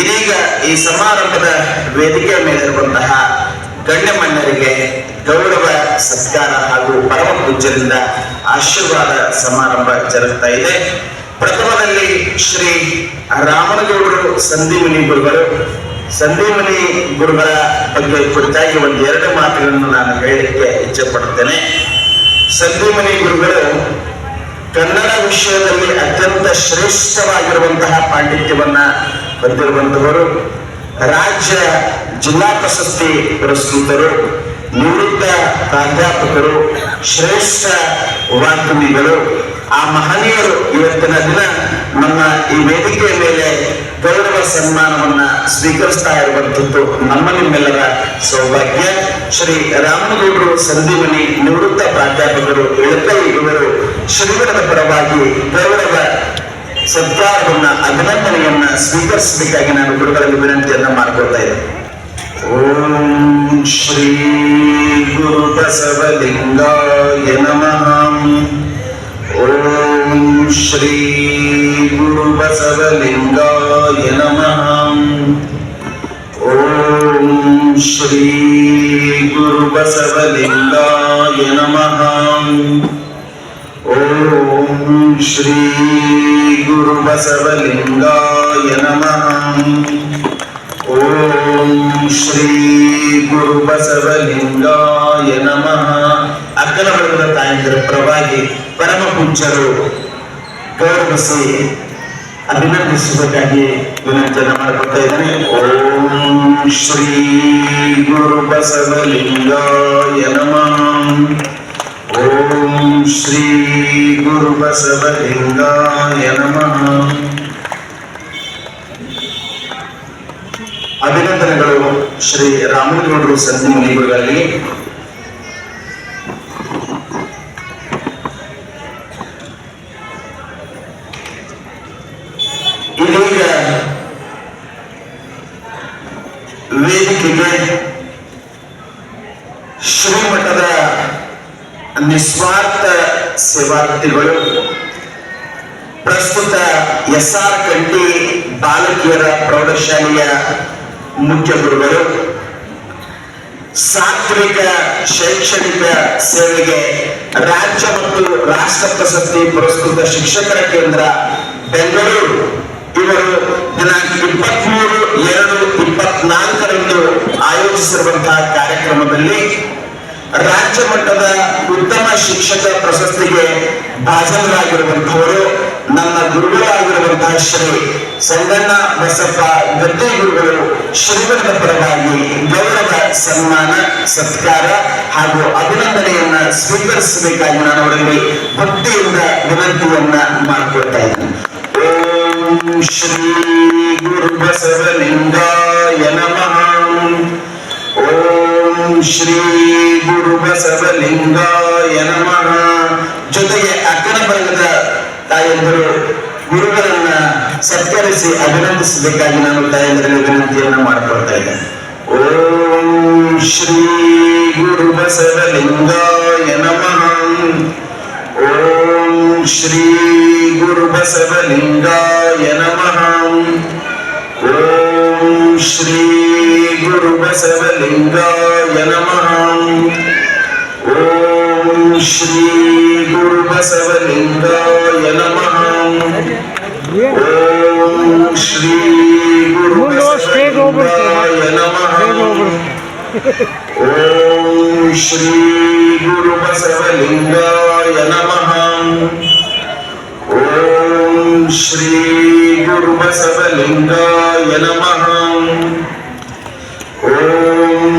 ಇದೀಗ ಈ ಸಮಾರಂಭದ ವೇದಿಕೆ ಮೇಲಿರುವಂತಹ ಗಣ್ಯಮಣ್ಣರಿಗೆ ಗೌರವ, ಸತ್ಕಾರ ಹಾಗೂ ಪರಮ ಪೂಜ್ಯರಿಂದ ಆಶೀರ್ವಾದ ಸಮಾರಂಭ ಜರುಗ್ತಾ ಇದೆ. ಪ್ರಥಮದಲ್ಲಿ ಶ್ರೀ ರಾಮನಗೌಡರು ಸಂದೀಮನಿ ಗುರುಗಳು. ಸಂದೀಮನಿ ಗುರುಗಳ ಬಗ್ಗೆ ಕುರಿತಾಗಿ ಒಂದು ಎರಡು ಮಾತುಗಳನ್ನು ನಾನು ಹೇಳಲಿಕ್ಕೆ ಇಚ್ಛೆ ಪಡುತ್ತೇನೆ ಸಂದೀಮನಿ ಗುರುಗಳು ಕನ್ನಡ ವಿಷಯದಲ್ಲಿ ಅತ್ಯಂತ ಶ್ರೇಷ್ಠವಾಗಿರುವಂತಹ ಪಾಂಡಿತ್ಯವನ್ನ ಹೊಂದಿರುವಂತವರು ರಾಜ್ಯ ಜಿಲ್ಲಾ ಪ್ರಶಸ್ತಿ ಪುರಸ್ಕೃತರು, ನಿವೃತ್ತ ಪ್ರಾಧ್ಯಾಪಕರು, ಶ್ರೇಷ್ಠ ವಾಗ್ಮಿಗಳು ಆ ಮಹನೀಯರು ಇವತ್ತಿನ ದಿನ ನಮ್ಮ ಈ ವೇದಿಕೆಯ ಮೇಲೆ ಗೌರವ ಸನ್ಮಾನವನ್ನ ಸ್ವೀಕರಿಸ್ತಾ ಇರುವಂತದ್ದು ನಮ್ಮ ನಿಮ್ಮೆಲ್ಲರ ಸೌಭಾಗ್ಯ. ಶ್ರೀ ರಾಮನಗೌಡರು ಸಂದೀವನಿ ನಿವೃತ್ತ ಪ್ರಾಧ್ಯಾಪಕರು, ಇಳಕೈ ಇವರು ಶ್ರೀಗಣದ ಪರವಾಗಿ ಗೌರವ ಸತ್ಕಾರವನ್ನ ಅಭಿನಂದನೆಯನ್ನ ಸ್ವೀಕರಿಸಬೇಕಾಗಿ ನಾನು ಗುರುಗಳಲ್ಲಿ ವಿನಂತಿಯನ್ನ ಮಾಡ್ಕೊಳ್ತಾ ಇದ್ದೇನೆ ಓಂ ಶ್ರೀ ಗುರು ಬಸವಲಿಂಗಾಯ ನಮಃ ಓಂ ಶ್ರೀ ಗುರು ಬಸವಲಿಂಗಾಯ ನಮಃ ಓಂ ಶ್ರೀ ಗುರು ಬಸವಲಿಂಗಾಯ ನಮಃ ಓಂ ಶ್ರೀ ಗುರು श्री ನಮಃ ಓಂ ಶ್ರೀ ಗುರು ಗುರುಬಸವಲಿಂಗಾಯ ನಮಃ ಅಕ್ಕಲ ವರ್ಗದ ತಾಯಂದಿರ ಪರವಾಗಿ ಪರಮ ಪೂಜ್ಯರು ಗೌರವಿಸಿ ಅಭಿನಂದಿಸುವುದಕ್ಕಾಗಿ ವಿನಂತನ ಮಾಡಿಕೊಳ್ತಾ ಇದ್ದೇನೆ. ಓಂ ಶ್ರೀ ಗುರು ಗುರುಬಸವಲಿಂಗಾಯ ನಮಃ. ಓಂ ಶ್ರೀ ಗುರು ಬಸವಲಿಂಗಾಯ ನಮಃ. ಅಭಿನಂದನೆಗಳು ಶ್ರೀ ರಾಮನಗೌಡರು ಸಂಜೀವನಿ ಗುರುಗಳಲ್ಲಿ ಬಾಲಕಿಯರ ಪ್ರೌಢಶಾಲೆಯ ಮುಖ್ಯ ಗುರುಗಳು ಸಾತ್ವಿಕ ಶೈಕ್ಷಣಿಕ ಸೇವೆಗೆ ರಾಜ್ಯ ಮತ್ತು ರಾಷ್ಟ್ರ ಪ್ರಶಸ್ತಿ ಪುರಸ್ಕೃತ ಶಿಕ್ಷಕರ ಕೇಂದ್ರ ಬೆಂಗಳೂರು. ಇವರು ದಿನಾಂಕ ಇಪ್ಪತ್ಮೂರು, ಎರಡು, ಇಪ್ಪತ್ನಾಲ್ಕರಂದು ಆಯೋಜಿಸಿರುವಂತಹ ಕಾರ್ಯಕ್ರಮದಲ್ಲಿ ರಾಜ್ಯ ಮಟ್ಟದ ಉತ್ತಮ ಶಿಕ್ಷಕ ಪ್ರಶಸ್ತಿಗೆ ಭಾಜನರಾಗಿರುವಂತವರು ನನ್ನ ಗುರುಗಳಾಗಿರುವಂತಹ ಶ್ರೀ ಸಂಗಣ್ಣ ಬಸಪ್ಪ ಗದ್ದೆ ಗುರುಗಳು ಶ್ರೀಗಳ ಪರವಾಗಿ ಗೌರವ, ಸನ್ಮಾನ, ಸತ್ಕಾರ ಹಾಗೂ ಅಭಿನಂದನೆಯನ್ನ ಸ್ವೀಕರಿಸಬೇಕಾಗಿ ನಾನು ಅವರಲ್ಲಿ ಭಕ್ತಿಯಿಂದ ವಿನಂತಿಯನ್ನ ಮಾಡಿಕೊಳ್ತಾ ಇದ್ದೀನಿ. ಓಂ ಶ್ರೀ ಗುರು ಬಸವಲಿಂಗಾಯ ನಮಃ. ಶ್ರೀ ಗುರು ಬಸವಲಿಂಗಾಯ ನಮಃ. ಜೊತೆಗೆ ಅಕ್ಕನ ಬಲದ ತಾಯಂದರು, ಗುರುಗಳನ್ನ ಸತ್ಕರಿಸಿ ಅಭಿನಂದಿಸಬೇಕಾಗಿ ನಾನು ತಾಯಂದರಿಗೆ ವಿನಂತಿಯನ್ನ ಮಾಡಿಕೊಳ್ತಾ ಇದ್ದೇನೆ. ಓಂ ಶ್ರೀ ಗುರು ಬಸವಲಿಂಗಾಯ ನಮಃ. ಓಂ ಶ್ರೀ ಗುರು ಬಸವಲಿಂಗಾಯ ನಮಃ. ಓಂ ಶ್ರೀ केशवलिङ्गाय नमः ॐ श्री गुरुबसवलिङ्गाय नमः। ॐ श्री गुरुबसवलिङ्गाय नमः ॐ श्री गुरुबसवलिङ्गाय नमः ॐ श्री गुरुबसवलिङ्गाय नमः।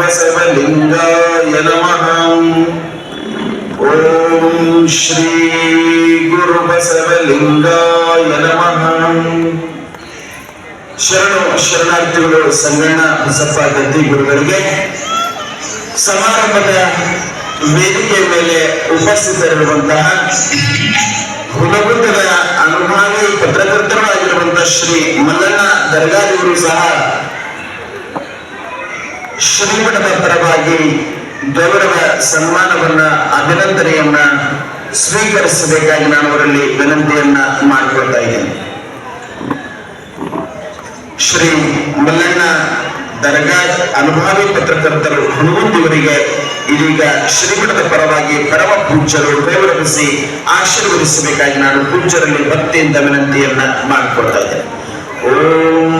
ಬಸವಲಿಂಗಾಯ ನಮಃ ಓಂ ಶ್ರೀ ಗುರು ಬಸವಲಿಂಗಾಯ ನಮಃ ಶರಣು ಶರಣಾರ್ಥಿಗಳು, ಸಂಗಣ್ಣ ಬಸಪ್ಪ ಗದ್ದಿ ಗುರುಗಳಿಗೆ ಸಮಾರಂಭದ ವೇದಿಕೆ ಮೇಲೆ ಉಪಸ್ಥಿತರಿರುವಂತಹ ಹುಲಗುಂದದ ಅನುಭಾವಿ ಪತ್ರಕರ್ತರು ಆಗಿರುವಂತಹ ಶ್ರೀ ಮಲ್ಲಣ್ಣ ದರ್ಗಾದಿಗಳು ಸಹ ಶ್ರೀಮಠದ ಪರವಾಗಿ ಗೌರವ ಸನ್ಮಾನವನ್ನ, ಅಭಿನಂದನೆಯನ್ನ ಸ್ವೀಕರಿಸಬೇಕಾಗಿ ನಾನು ಅವರಲ್ಲಿ ವಿನಂತಿಯನ್ನ ಮಾಡಿಕೊಳ್ತಾ ಇದ್ದೇನೆ. ಶ್ರೀ ಮಲ್ಲಣ್ಣ ದರ್ಗಾ ಅನುಭಾವಿ ಪತ್ರಕರ್ತರು ಹನುಮಂತಿಯವರಿಗೆ ಇದೀಗ ಶ್ರೀಮಠದ ಪರವಾಗಿ ಪರಮ ಪೂಜ್ಯರು ಗೌರವಿಸಿ ಆಶೀರ್ವದಿಸಬೇಕಾಗಿ ನಾನು ಪೂಜ್ಯರಲ್ಲಿ ಭಕ್ತಿಯಿಂದ ವಿನಂತಿಯನ್ನ ಮಾಡಿಕೊಳ್ತಾ ಇದ್ದೇನೆ. ಓಂ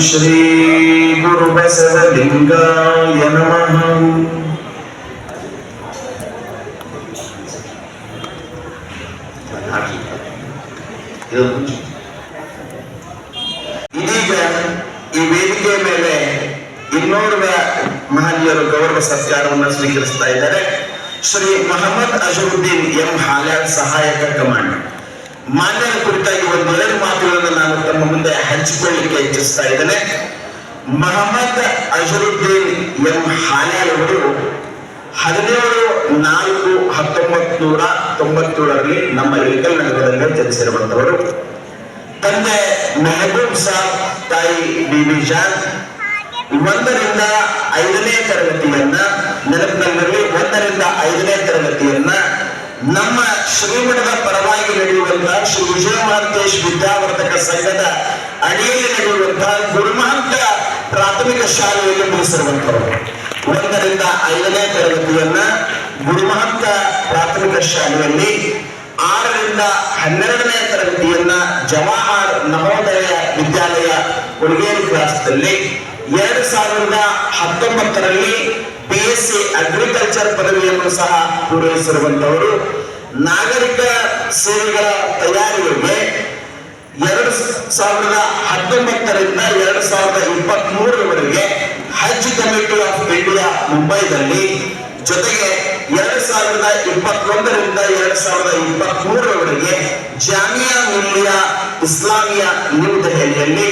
ಓಂ ಶ್ರೀ ಗುರು ಬಸವಲಿಂಗಾಯ ನಮಃ ಇದೀಗ ಈ ವೇದಿಕೆಯ ಮೇಲೆ ಇನ್ನೋರ್ವ ಮಹನೀಯರು ಗೌರವ ಸತ್ಕಾರವನ್ನು ಸ್ವೀಕರಿಸ್ತಾ ಇದ್ದಾರೆ. ಶ್ರೀ ಮೊಹಮ್ಮದ್ ಅಜರುದ್ದೀನ್ ಎಂ ಹಾಲ್ಯಾಳ್ ಸಹಾಯಕ ಕಮಾಂಡ್. ಮಾನ್ಯರ ಕುರಿತಾಗಿ ಒಂದೆರಡು ಮಾತುಗಳನ್ನು ನಾನು ತಮ್ಮ ಮುಂದೆ ಹಂಚಿಕೊಳ್ಳಿಕ್ಕೆ ಇಚ್ಛಿಸ್ತಾ ಇದ್ದೇನೆ. ಮೊಹಮ್ಮದ್ ಅಜರುದ್ದೀನ್ ಎಂ ಹಾಲ್ಯಾಳ್ ಅವರು ಹದಿನೇಳು ನಾಲ್ಕು ಹತ್ತೊಂಬತ್ ನೂರ ತೊಂಬತ್ತೇಳರಲ್ಲಿ ನಮ್ಮ ಇಳಕಲ್ ನಗರದಲ್ಲಿ ಜನಿಸಿರುವಂತವರು ತಂದೆ ಮೆಹಬೂಬ್ ಸಾಬ್ ತಾಯಿ ಬಿಬಿ ಜಾನ್ ಒಂದರಿಂದ ಐದನೇ ತರಗತಿಯನ್ನ ನೆನಪಿನಲ್ಲಿ ಒಂದರಿಂದ ಐದನೇ ತರಗತಿಯನ್ನ ನಮ್ಮ ಶ್ರೀಮಠದ ಪರವಾಗಿ ನಡೆಯುವಂತಹ ಶ್ರೀ ವಿಜಯಮಾಂತೇಶ್ ವಿದ್ಯಾವರ್ಧಕ ಸಂಘದ ಅಡಿಯಲ್ಲಿ ನಡೆಯುವಂತಹ ಗುರುಮಹಂತ ಪ್ರಾಥಮಿಕ ಶಾಲೆಯಲ್ಲಿ ಮುಗಿಸಿರುವಂತವರು ಒಂದರಿಂದ ಐದನೇ ತರಗತಿಯನ್ನ ಗುರುಮಹಂತ ಪ್ರಾಥಮಿಕ ಶಾಲೆಯಲ್ಲಿ, ಆರರಿಂದ ಹನ್ನೆರಡನೇ ತರಗತಿಯನ್ನ ಜವಾಹರ್ ನವೋದಯ ವಿದ್ಯಾಲಯ ಕೊಡುಗೇರಿ ಕ್ಲಾಸ್ದಲ್ಲಿ ಎರಡು ಸಾವಿರದ ಹತ್ತೊಂಬತ್ತರಲ್ಲಿ ಬಿ ಎಸ್ ಸಿ ಅಗ್ರಿಕಲ್ಚರ್ ಪದವಿಯನ್ನು ಸಹ ಪೂರೈಸಿರುವಂತವರು ನಾಗರಿಕ ಸೇವೆಗಳ ತಯಾರಿಗಳಿಗೆ ಎರಡು ಸಾವಿರದ ಹತ್ತೊಂಬತ್ತರಿಂದ ಎರಡು ಸಾವಿರದ ಇಪ್ಪತ್ತ್ ಮೂರರವರೆಗೆ ಹಜ್ ಕಮಿಟಿ ಆಫ್ ಇಂಡಿಯಾ ಮುಂಬೈನಲ್ಲಿ, ಜೊತೆಗೆ ಎರಡು ಸಾವಿರದ ಇಪ್ಪತ್ತೊಂದರಿಂದ ಎರಡು ಸಾವಿರದ ಇಪ್ಪತ್ತ್ ಮೂರರವರೆಗೆ ಜಾಮಿಯಾ ಮಿಲಿಯಾ ಇಸ್ಲಾಮಿಯಾ ನ್ಯೂ ದೆಹಲಿಯಲ್ಲಿ,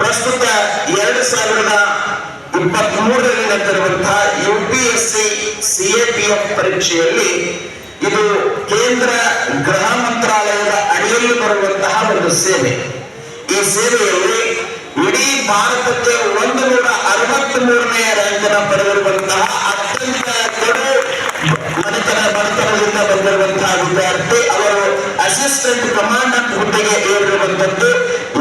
ಪ್ರಸ್ತುತ ಎರಡು ಸಾವಿರದ ಇಪ್ಪತ್ತ್ ಮೂರರಲ್ಲಿ ನಡೆದಿರುವಂತಹ U P S C C A P F ಪರೀಕ್ಷೆಯಲ್ಲಿ ಇದು ಕೇಂದ್ರ ಗೃಹ ಮಂತ್ರಾಲಯದ ಅಡಿಯಲ್ಲಿ ಬರುವಂತಹ ಒಂದು ಸೇವೆ. ಈ ಸೇವೆಯಲ್ಲಿ ಇಡೀ ಭಾರತಕ್ಕೆ ಒಂದು ನೂರ ಅರವತ್ತ್ ಮೂರನೇ ರ್ಯಾಂಕ್ ಅನ್ನು ಪಡೆದಿರುವಂತಹ ಅತ್ಯಂತ ಕಡು ಮನೆತನ ಬಡತನದಿಂದ ಬಂದಿರುವಂತಹ ವಿದ್ಯಾರ್ಥಿ, ಅವರು ಅಸಿಸ್ಟೆಂಟ್ ಕಮಾಂಡರ್ ಹುದ್ದೆಗೆ ಏರಿರುವಂತದ್ದು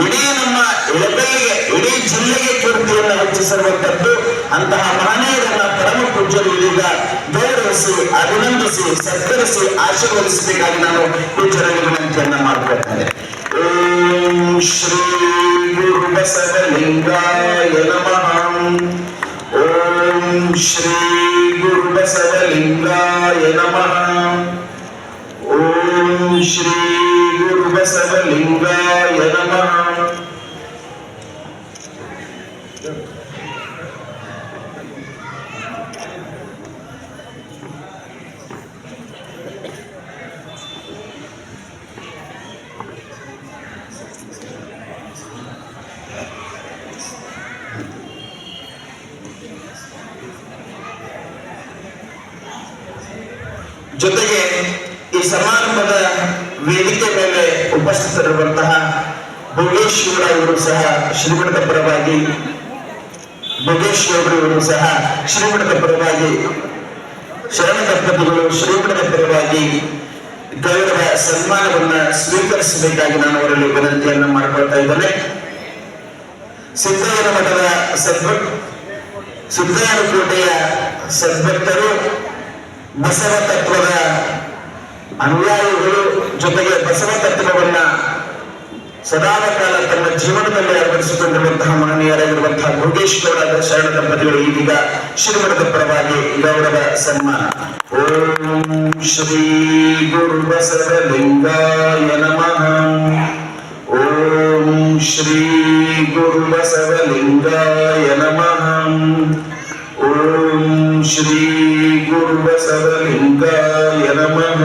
ಇಡೀ ನಮ್ಮ ಎಳಕಲ್ಲಿಗೆ ಇಡೀ ಜಿಲ್ಲೆಗೆ ಹೆಚ್ಚಿಸಿರುವಂತದ್ದು ಅಂತಹ ಮಹನೀಯರನ್ನ ಪರಮ ಪೂಜ್ಯರು ಇದೀಗ ಗೌರವಿಸಿ ಅಭಿನಂದಿಸಿ, ಸತ್ಕರಿಸಿ, ಆಶೀರ್ವದಿಸಬೇಕಾಗಿ ನಾನು ಪೂಜ್ಯರ ವಿನಂತಿಯನ್ನ ಮಾಡ್ಕೊಳ್ತೇನೆ. ಓಂ ಶ್ರೀ ಗುರು ಬಸವಲಿಂಗಾಯ ನಮಃ. ಓಂ ಶ್ರೀ ಗುರು ಬಸವಲಿಂಗಾಯ ನಮಃ. ಓಂ ಶ್ರೀ ಗುರು ಬಸವಲಿಂಗಾಯ ನಮಃ. ಜೊತೆಗೆ ಈ ಸಮಾರಂಭದ ವೇದಿಕೆ ಮೇಲೆ ಉಪಸ್ಥಿತರಿರುವಂತಹ ಭೋಗೇಶ್ವರ ಇವರು ಸಹ ಶ್ರೀಮಠದ ಪರವಾಗಿ ಇವರು ಸಹ ಶ್ರೀಮಠದ ಪರವಾಗಿ ಶರಣ ದಂಪತಿಗಳು ಶ್ರೀಮಠದ ಪರವಾಗಿ ಗೌರವ ಸನ್ಮಾನವನ್ನ ಸ್ವೀಕರಿಸಬೇಕಾಗಿ ನಾನು ಅವರಲ್ಲಿ ವಿನಂತಿಯನ್ನು ಮಾಡಿಕೊಳ್ತಾ ಇದ್ದೇನೆ. ಸಿದ್ದಯ್ಯನ ಮಠದ ಸದ್ಭಕ್ ಸಿದ್ದಯ್ಯನ ಕೋಟೆಯ ಸದ್ಭಕ್ತರು ಬಸವ ತತ್ವದ ಅನುಯಾಯಿಗಳು ಜೊತೆಗೆ ಬಸವ ತತ್ವವನ್ನ ಸದಾದ ಕಾಲ ತಮ್ಮ ಜೀವನದಲ್ಲಿ ಅಳವಡಿಸಿಕೊಂಡಿರುವಂತಹ ಮಹನೀಯರಾಗಿರುವಂತಹ ಯೋಗೇಶ್ ಗೌಡ ಶರಣ ದಂಪತಿಗಳು ಇದೀಗ ಶ್ರೀಮಠದ ಪರವಾಗಿ ಗೌರವ ಸನ್ಮಾನ. ಓಂ ಶ್ರೀ ಗುರು ಬಸವಲಿಂಗಾಯ ನಮಃ. ಓಂ ಶ್ರೀ ಗುರು ಬಸವಲಿಂಗಾಯ ನಮಃ. ಓಂ ಶ್ರೀ ಗುರು ಬಸವಲಿಂಗಾಯ ನಮಃ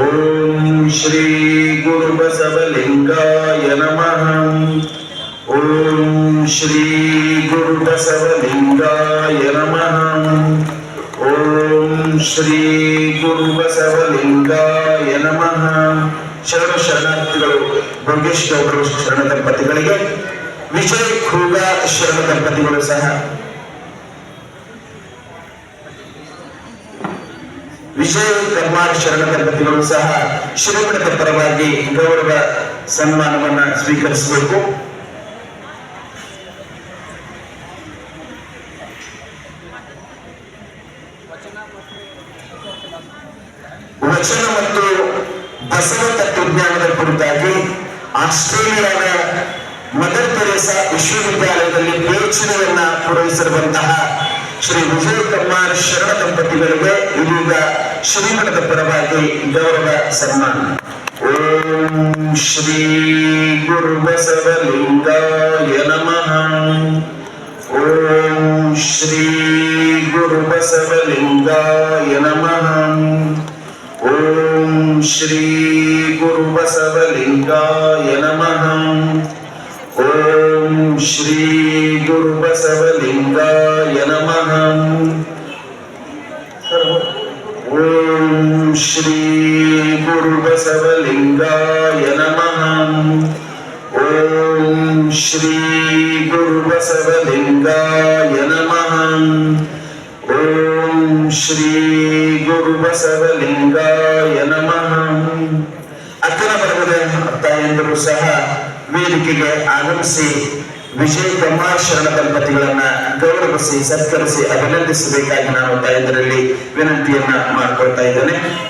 ಓಂ ಶ್ರೀ ಗುರು ಬಸವಲಿಂಗಾಯ ನಮಃ ಓಂ ಶ್ರೀ ಗುರು ಬಸವಲಿಂಗಾಯ ನಮಃ ಓಂ ಶ್ರೀ ಗುರು ಬಸವಲಿಂಗಾಯ ನಮಃ ಶರಣ ಶರಣಾರ್ಥಿಗಳು ಭೋಗೇಶ್ ಗೌಡರು ಶರಣ ದಂಪತಿಗಳಿಗೆ ವಿಜಯ್ ಖೂಗ ಶರಣ ದಂಪತಿಗಳು ಸಹ ವಿಜಯ ಕರ್ಮಾರ್ ಶರಣ ದಂಪತಿಗಳು ಸಹ ಶ್ರೀಮಠದ ಪರವಾಗಿ ಗೌರವ ಸನ್ಮಾನವನ್ನ ಸ್ವೀಕರಿಸಬೇಕು ವಚನ ಮತ್ತು ಬಸವ ತತ್ವಜ್ಞಾನದ ಕುರಿತಾಗಿ ಆಸ್ಟ್ರೇಲಿಯಾದ ಮದರ್ ತೆರೇಸಾ ವಿಶ್ವವಿದ್ಯಾಲಯದಲ್ಲಿ ಪಿಎಚ್ಡಿಯನ್ನ ಪೂರೈಸಿರುವಂತಹ ಶ್ರೀ ವಿಜಯ ಕುಮಾರ್ ಶರಣ ದಂಪತಿಗಳಿಗೆ ಇದೀಗ ಶ್ರೀಮಠದ ಪರವಾಗಿ ಗೌರವ ಸನ್ಮಾನ ಓಂ ಶ್ರೀ ಗುರು ಬಸವಲಿಂಗಾಯ ನಮಃ ಓಂ ಶ್ರೀ ಗುರು ಬಸವಲಿಂಗಾಯ ನಮಃ ಓಂ ಶ್ರೀ ಗುರು ಬಸವಲಿಂಗಾಯ ನಮಃ ಓಂ ಶ್ರೀ ಗುರು ಬಸವಲಿಂಗಾಯ ನಮಃ ಓಂ ಶ್ರೀ ಗುರು ಬಸವಲಿಂಗಾಯ ನಮಃ. ಓಂ ಶ್ರೀ ಗುರುಬಸವಲಿಂಗಾಯ ನಮಃ. ಓಂ ಶ್ರೀ ಗುರುಬಸವಲಿಂಗಾಯ ನಮಃ. ಅಕ್ಕನ ಅತ್ತ ಎಂದರೂ ಸಹ ವೇದಿಕೆಗೆ ಆಗಮಿಸಿ ವಿಜಯ ಕುಮಾರ್ ಶರಣ ದಂಪತಿಗಳನ್ನ ಗೌರವಿಸಿ ಸತ್ಕರಿಸಿ ಅಭಿನಂದಿಸಬೇಕಾಗಿ ನಾನು ತಾಯಂದರಲ್ಲಿ ವಿನಂತಿಯನ್ನ ಮಾಡ್ಕೊಳ್ತಾ ಇದ್ದೇನೆ.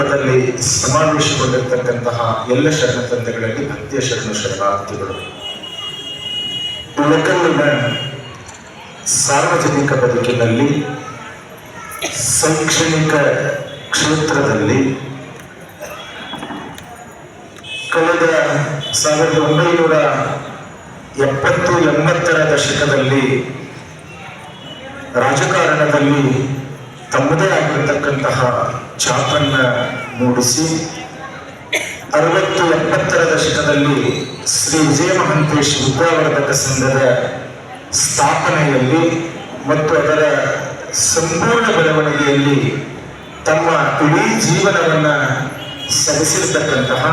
ಸಮಾರಂಭದಲ್ಲಿ ಸಮಾವೇಶಗೊಂಡಿರ್ತಕ್ಕಂತಹ ಎಲ್ಲ ಶರಣ ತಂದೆಗಳಲ್ಲಿ ಭಕ್ತಿಯ ಶರಣ ಶರಣಾರ್ಥಿಗಳು. ಸಾರ್ವಜನಿಕ ಬದುಕಿನಲ್ಲಿ, ಶೈಕ್ಷಣಿಕ ಕ್ಷೇತ್ರದಲ್ಲಿ ಕಳೆದ ಸಾವಿರದ ಒಂಬೈನೂರ ಎಪ್ಪತ್ತು ಎಂಬತ್ತರ ದಶಕದಲ್ಲಿ ರಾಜಕಾರಣದಲ್ಲಿ ತಮ್ಮದೇ ಆಗಿರತಕ್ಕಂತಹ ಛಾಪನ್ನ ಮೂಡಿಸಿ ಅರವತ್ತು ಎಪ್ಪತ್ತರ ದಶಕದಲ್ಲಿ ಶ್ರೀ ವಿಜಯ ಮಹಂತೇಶ್ ವಿದ್ಯಾವರ್ಧಕ ಸಂಘದ ಸ್ಥಾಪನೆಯಲ್ಲಿ ಮತ್ತು ಅದರ ಸಂಪೂರ್ಣ ಬೆಳವಣಿಗೆಯಲ್ಲಿ ತಮ್ಮ ಇಡೀ ಜೀವನವನ್ನ ಸಲ್ಲಿಸಿರ್ತಕ್ಕಂತಹ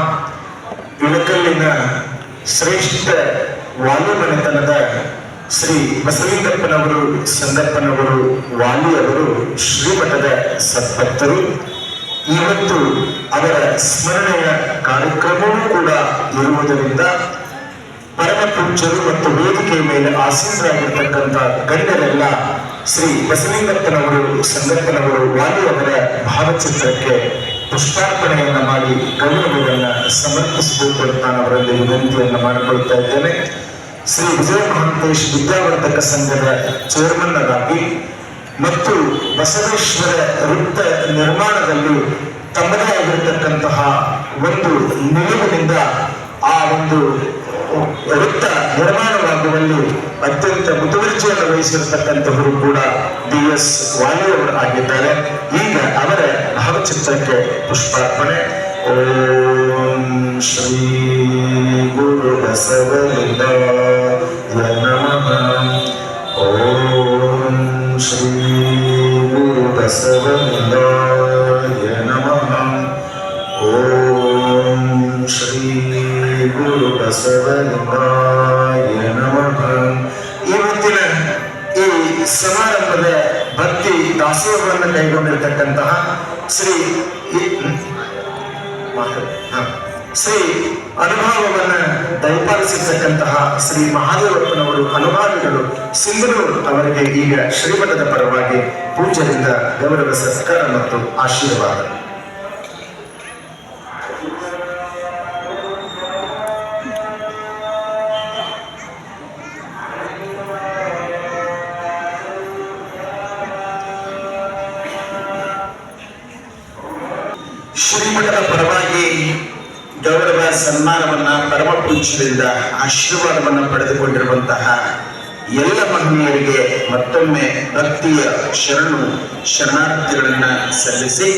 ಇಳಕಲ್ಲಿನ ಶ್ರೇಷ್ಠ ವಾಯುಮನೆತನದ ಶ್ರೀ ಬಸವೇಂದ್ರಪ್ಪನವರು ಸಂದಪ್ಪನವರು ವಾಲಿಯವರು, ಶ್ರೀಮಠದ ಸದ್ಭಕ್ತರು. ಇವತ್ತು ಅವರ ಸ್ಮರಣೆಯ ಕಾರ್ಯಕ್ರಮವೂ ಕೂಡ ಇರುವುದರಿಂದ ಪರಮ ಪೂಜ್ಯರು ಮತ್ತು ವೇದಿಕೆಯ ಮೇಲೆ ಆಸೀನರಾಗಿರ್ತಕ್ಕಂಥ ಗಣ್ಯರೆಲ್ಲ ಶ್ರೀ ಬಸವೇಂದ್ರಪ್ಪನವರು ಸಂದಪ್ಪನವರು ವಾಲಿಯವರ ಭಾವಚಿತ್ರಕ್ಕೆ ಪುಷ್ಪಾರ್ಪಣೆಯನ್ನು ಮಾಡಿ ಗೌರವವನ್ನ ಸಮರ್ಪಿಸಬೇಕು ಅಂತ ನಾನು ಅವರಲ್ಲಿ ವಿನಂತಿಯನ್ನ ಮಾಡಿಕೊಳ್ತಾ ಇದ್ದೇನೆ. ಶ್ರೀ ವಿಜಯ ಮಹಾಂತೇಶ್ ವಿದ್ಯಾವರ್ಧಕ ಸಂಘದ ಚೇರ್ಮನ್ ಆಗಿ ಮತ್ತು ಬಸವೇಶ್ವರ ವೃತ್ತ ನಿರ್ಮಾಣದಲ್ಲಿ ತಮ್ಮದೇ ಆಗಿರತಕ್ಕಂತಹ ಒಂದು ನಿಲುವಿನಿಂದ ಆ ಒಂದು ವೃತ್ತ ನಿರ್ಮಾಣವಾಗುವಲ್ಲಿ ಅತ್ಯಂತ ಮುತುವರ್ಜಿಯನ್ನು ವಹಿಸಿರತಕ್ಕಂಥವರು ಕೂಡ ಬಿ ಎಸ್ ವಾಲಿಯವರು ಆಗಿದ್ದಾರೆ. ಈಗ ಅವರ ಭಾವಚಿತ್ರಕ್ಕೆ ಪುಷ್ಪಾರ್ಪಣೆ. ಓಂ ಶ್ರೀ ಗುರು ಬಸವಲಿಂಗಾಯ ನಮಃ. ಓಂ ಶ್ರೀ ಗುರು ಬಸವಲಿಂಗಾಯ ನಮಃ ಓಂ ಶ್ರೀ ಗುರು ಬಸವಲಿಂಗಾಯ ನಮಃ ಇವತ್ತಿನ ಈ ಸಮಾರಂಭದ ಭಕ್ತಿ ದಾಸೋಹವನ್ನು ಕೈಗೊಂಡಿರ್ತಕ್ಕಂತಹ ಶ್ರೀ ಶ್ರೀ ಮಹಾದೇವಪ್ಪನವರು ಅನುಭಾವಿಗಳು ಸಿಂಧನೂರು ಅವರಿಗೆ ಈಗ ಶ್ರೀಮಠದ ಪರವಾಗಿ ಪೂಜೆಯಿಂದ ಗೌರವ ಸತ್ಕಾರ ಮತ್ತು ಆಶೀರ್ವಾದ. ಪರಮ ಆಶೀರ್ವಾದವನ್ನು ಪಡೆದುಕೊಂಡಿರುವಂತಹ ಎಲ್ಲ ಮಹಿಳೆಯರಿಗೆ ಮತ್ತೊಮ್ಮೆ ಭಕ್ತಿಯ ಶರಣು ಶರಣಾರ್ಥಿಗಳನ್ನ ಸಲ್ಲಿಸಿ.